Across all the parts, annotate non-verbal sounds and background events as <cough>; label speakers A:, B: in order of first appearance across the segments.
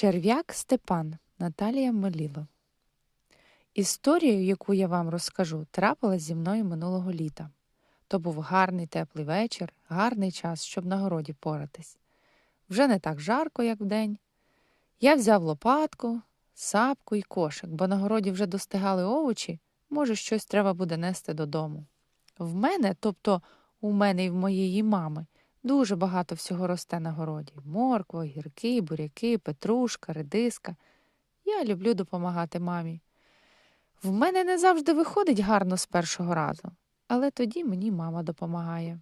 A: Черв'як Степан Наталія Меліло. Історію, яку я вам розкажу, трапилась зі мною минулого літа. То був гарний теплий вечір, гарний час, щоб на городі поратись. Вже не так жарко, як вдень. Я взяв лопатку, сапку і кошик, бо на городі вже достигали овочі, може, щось треба буде нести додому. В мене, тобто у мене і в моєї мами, Дуже багато всього росте на городі: морква, гірки, буряки, петрушка, редиска. Я люблю допомагати мамі. В мене не завжди виходить гарно з першого разу, але тоді мені мама допомагає.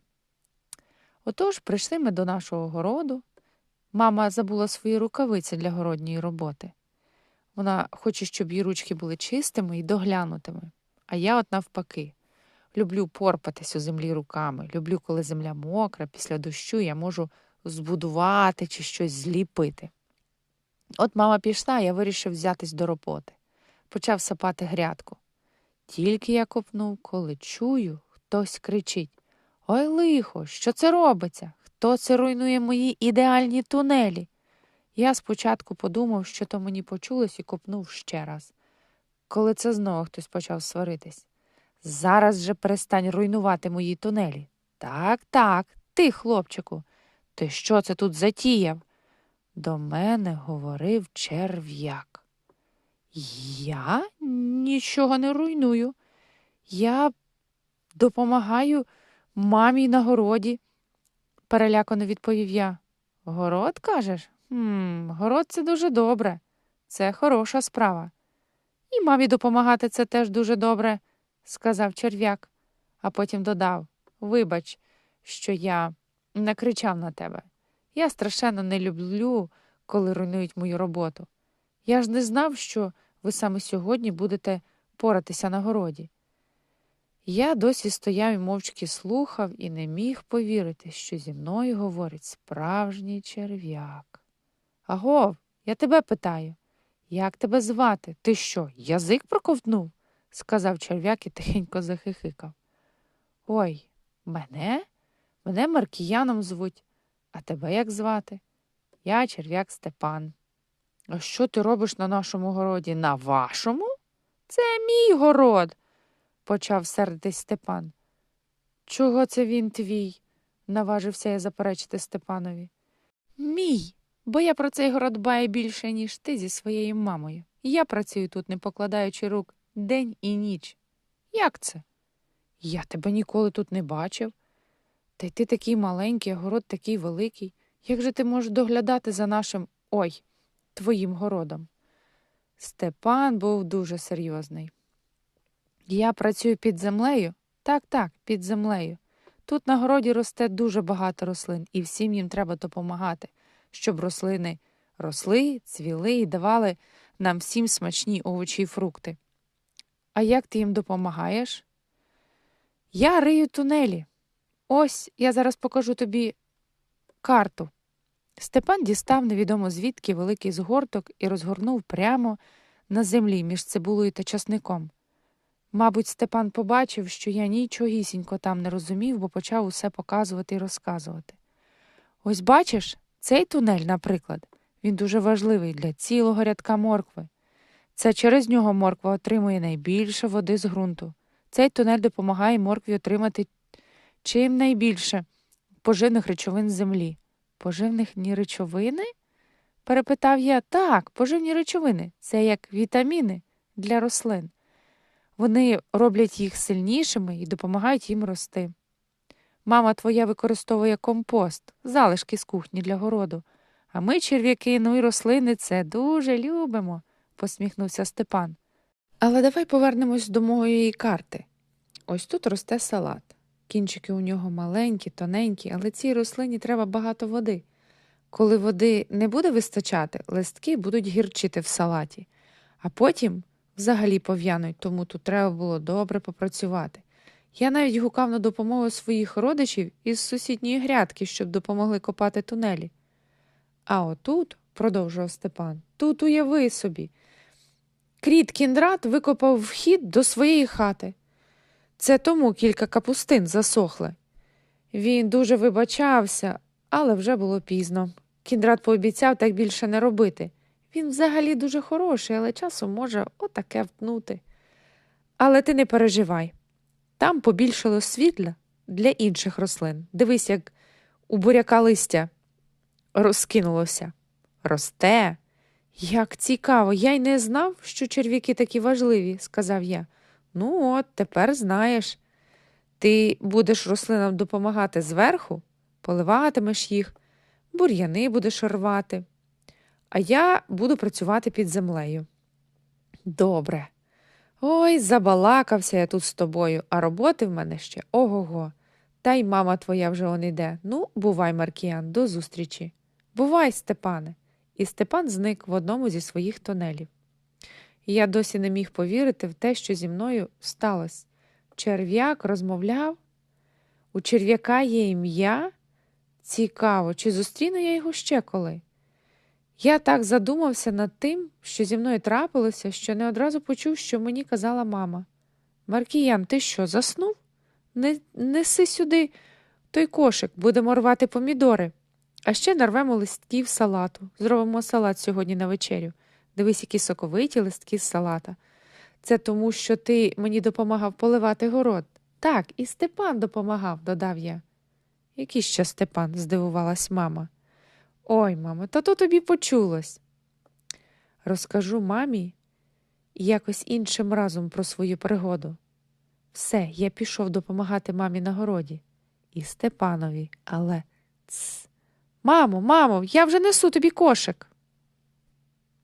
A: Отож, прийшли ми до нашого городу. Мама забула свої рукавиці для городньої роботи. Вона хоче, щоб її ручки були чистими і доглянутими, а я, от навпаки, Люблю порпатись у землі руками. Люблю, коли земля мокра, після дощу я можу збудувати чи щось зліпити. От мама пішла, я вирішив взятись до роботи. Почав сапати грядку. Тільки я копнув, коли чую, хтось кричить Ой, лихо, що це робиться? Хто це руйнує мої ідеальні тунелі? Я спочатку подумав, що то мені почулось, і копнув ще раз. Коли це знову хтось почав сваритись. Зараз же перестань руйнувати мої тунелі. Так, так, ти, хлопчику, ти що це тут затіяв? До мене говорив черв'як. Я нічого не руйную. Я допомагаю мамі на городі, перелякано відповів я. Город, кажеш? «Хм, Город це дуже добре, це хороша справа. І мамі допомагати це теж дуже добре сказав черв'як, а потім додав Вибач, що я накричав на тебе. Я страшенно не люблю, коли руйнують мою роботу. Я ж не знав, що ви саме сьогодні будете поратися на городі. Я досі стояв і мовчки слухав і не міг повірити, що зі мною говорить справжній черв'як. Агов, я тебе питаю, як тебе звати? Ти що, язик проковтнув? Сказав черв'як і <laughs> тихенько захихикав. Ой, мене? Мене Маркіяном звуть, а тебе як звати? Я черв'як Степан. А що ти робиш на нашому городі? На вашому? Це мій город, почав сердитись Степан. Чого це він твій? наважився я заперечити Степанові. Мій, бо я про цей город дбаю більше, ніж ти зі своєю мамою. Я працюю тут, не покладаючи рук день і ніч. Як це? Я тебе ніколи тут не бачив. Та й ти такий маленький, а город такий великий. Як же ти можеш доглядати за нашим ой, твоїм городом? Степан був дуже серйозний. Я працюю під землею? Так, так, під землею. Тут на городі росте дуже багато рослин, і всім їм треба допомагати, щоб рослини росли, цвіли і давали нам всім смачні овочі і фрукти. А як ти їм допомагаєш? Я рию тунелі. Ось я зараз покажу тобі карту. Степан дістав невідомо звідки великий згорток і розгорнув прямо на землі між цибулою та часником. Мабуть, Степан побачив, що я нічогісінько там не розумів, бо почав усе показувати і розказувати. Ось бачиш, цей тунель, наприклад, він дуже важливий для цілого рядка моркви. Це через нього морква отримує найбільше води з ґрунту. Цей тунель допомагає моркві отримати чим найбільше поживних речовин з землі. Поживних речовини? перепитав я. Так, поживні речовини це як вітаміни для рослин. Вони роблять їх сильнішими і допомагають їм рости. Мама твоя використовує компост, залишки з кухні для городу, а ми, черв'яки, ну і рослини, це дуже любимо посміхнувся Степан. Але давай повернемось до моєї карти. Ось тут росте салат. Кінчики у нього маленькі, тоненькі, але цій рослині треба багато води. Коли води не буде вистачати, листки будуть гірчити в салаті, а потім взагалі пов'януть, тому тут треба було добре попрацювати. Я навіть гукав на допомогу своїх родичів із сусідньої грядки, щоб допомогли копати тунелі. А отут, продовжував Степан, тут уяви собі, Кріт кіндрат викопав вхід до своєї хати. Це тому кілька капустин засохли. Він дуже вибачався, але вже було пізно. Кіндрат пообіцяв так більше не робити. Він взагалі дуже хороший, але часом може отаке втнути. Але ти не переживай. Там побільшало світла для інших рослин. Дивись, як у буряка листя розкинулося. Росте. Як цікаво, я й не знав, що черв'яки такі важливі, сказав я. Ну, от, тепер знаєш. Ти будеш рослинам допомагати зверху, поливатимеш їх, бур'яни будеш рвати, а я буду працювати під землею. Добре. Ой, забалакався я тут з тобою, а роботи в мене ще ого-го. Та й мама твоя вже он іде. Ну, бувай, Маркіян, до зустрічі. Бувай, Степане. І Степан зник в одному зі своїх тунелів. І я досі не міг повірити в те, що зі мною сталося. Черв'як розмовляв. У черв'яка є ім'я. Цікаво, чи зустріну я його ще коли? Я так задумався над тим, що зі мною трапилося, що не одразу почув, що мені казала мама. Маркіян, ти що, заснув? Не неси сюди той кошик, будемо рвати помідори. А ще нарвемо листків салату. Зробимо салат сьогодні на вечерю. Дивись, які соковиті листки з салата. Це тому, що ти мені допомагав поливати город. Так, і Степан допомагав, додав я. Який ще Степан? здивувалась мама. Ой, мамо, та то тобі почулось. Розкажу мамі якось іншим разом про свою пригоду. Все, я пішов допомагати мамі на городі. І Степанові, але. Цс. Мамо, мамо, я вже несу тобі кошик.